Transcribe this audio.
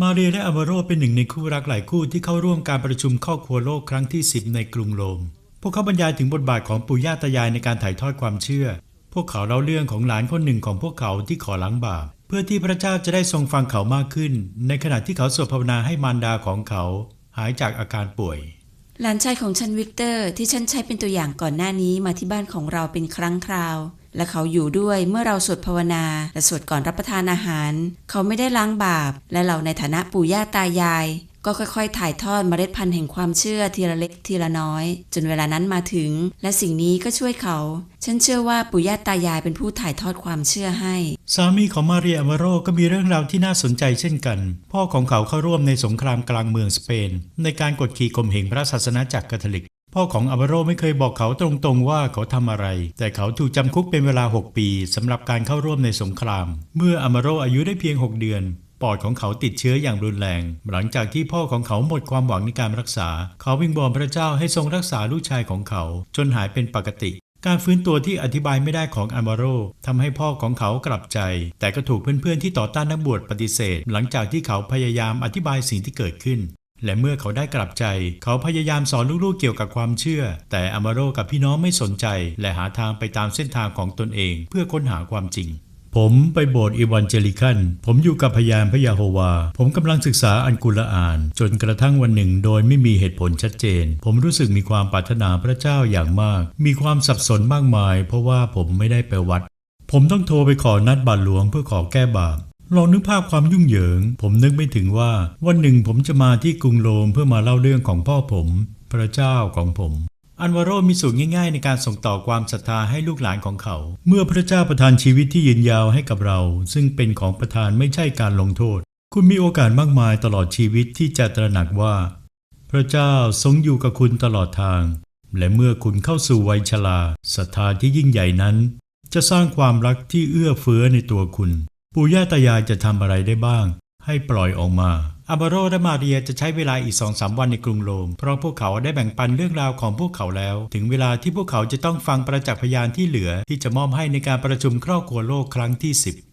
มาเรียและอาวาโรเป็นหนึ่งในคู่รักหลายคู่ที่เข้าร่วมการประชุมครอบครัวโลกครั้งที่ 10 ในกรุงโรม พวกเขาบรรยายถึงบทบาทของปู่ย่าตายายในการถ่ายทอดความเชื่อ พวกเขาเล่าเรื่องของหลานคนหนึ่งของพวกเขาที่ขอล้างบาปเพื่อที่พระเจ้าจะได้ทรงฟังเขามากขึ้น ในขณะที่เขาสวดภาวนาให้มารดาของเขา หายจากอาการป่วย หลานชายของฉันวิกเตอร์ที่ฉันใช้เป็นตัวอย่างก่อนหน้านี้มาที่บ้านของเราเป็นครั้งคราว และเขาอยู่ด้วยเมื่อเราสวดภาวนา และสวดก่อนรับประทานอาหาร เขาไม่ได้ล้างบาป และเราในฐานะปู่ย่าตายาย ก็ค่อยๆ ถ่ายทอดเมล็ดพันธุ์แห่งความเชื่อทีละเล็กทีละน้อย จนเวลานั้นมาถึง และสิ่งนี้ก็ช่วยเขา ฉันเชื่อว่าปู่ย่าตายายเป็นผู้ถ่ายทอดความเชื่อให้ สามีของมาเรียอาวาโรก็มีเรื่องราวที่น่าสนใจเช่นกัน พ่อของเขาเข้าร่วมในสงครามกลางเมืองสเปน ในการกดขี่ข่มเหงพระศาสนาจักรคาทอลิกพ่อของอาวาโรไม่เคยบอกเขาตรงๆว่าเขาทำอะไร แต่เขาถูกจำคุกเป็นเวลา 6 ปีสำหรับการเข้าร่วมในสงคราม เมื่ออาวาโรอายุได้เพียง 6 เดือน ปอดของเขาติดเชื้ออย่างรุนแรง หลังจากที่พ่อของเขาหมดความหวังในการรักษา เขาวิงบอลพระเจ้าให้ทรงรักษาลูกชายของเขา จนหายเป็นปกติ การฟื้นตัวที่อธิบายไม่ได้ของอามารโรทำให้พ่อของเขากลับใจ แต่ก็ถูกเพื่อนๆที่ต่อต้านนักบวชปฏิเสธ หลังจากที่เขาพยายามอธิบายสิ่งที่เกิดขึ้นและเมื่อเขาได้กลับใจ เขาพยายามสอนลูกๆเกี่ยวกับความเชื่อ แต่อามารโรกับพี่น้องไม่สนใจ และหาทางไปตามเส้นทางของตนเองเพื่อค้นหาความจริง ผมไปโบสถ์อีวานเจลิคัน ผมอยู่กับพยานพระยาโฮวา ผมกำลังศึกษาอันกุรอาน จนกระทั่งวันหนึ่งโดยไม่มีเหตุผลชัดเจน ผมรู้สึกมีความปรารถนาพระเจ้าอย่างมาก มีความสับสนมากมาย เพราะว่าผมไม่ได้ไปวัด ผมต้องโทรไปขอนัดบาทหลวงเพื่อขอแก้บาปลองนึกภาพความยุ่งเหยิง ผมนึกไม่ถึงว่า วันหนึ่งผมจะมาที่กรุงโรมเพื่อมาเล่าเรื่องของพ่อผม พระเจ้าของผม อันวาโรมีสูตรง่ายๆ ในการส่งต่อความศรัทธาให้ลูกหลานของเขา เมื่อพระเจ้าประทานชีวิตที่ยืนยาวให้กับเรา ซึ่งเป็นของประทานไม่ใช่การลงโทษ คุณมีโอกาสมากมายตลอดชีวิตที่จะตระหนักว่า พระเจ้าทรงอยู่กับคุณตลอดทาง และเมื่อคุณเข้าสู่วัยชราศรัทธาที่ยิ่งใหญ่นั้น จะสร้างความรักที่เอื้อเฟื้อในตัวคุณ ปู่ย่าตายายจะทำอะไรได้บ้าง ให้ปล่อยออกมา อาบาโรและมาเรียจะใช้เวลาอีกสองสามวันในกรุงโรม เพราะพวกเขาได้แบ่งปันเรื่องราวของพวกเขาแล้ว ถึงเวลาที่พวกเขาจะต้องฟังประจักษ์พยานที่เหลือที่จะมอบให้ในการประชุมครอบครัวโลกครั้งที่ 10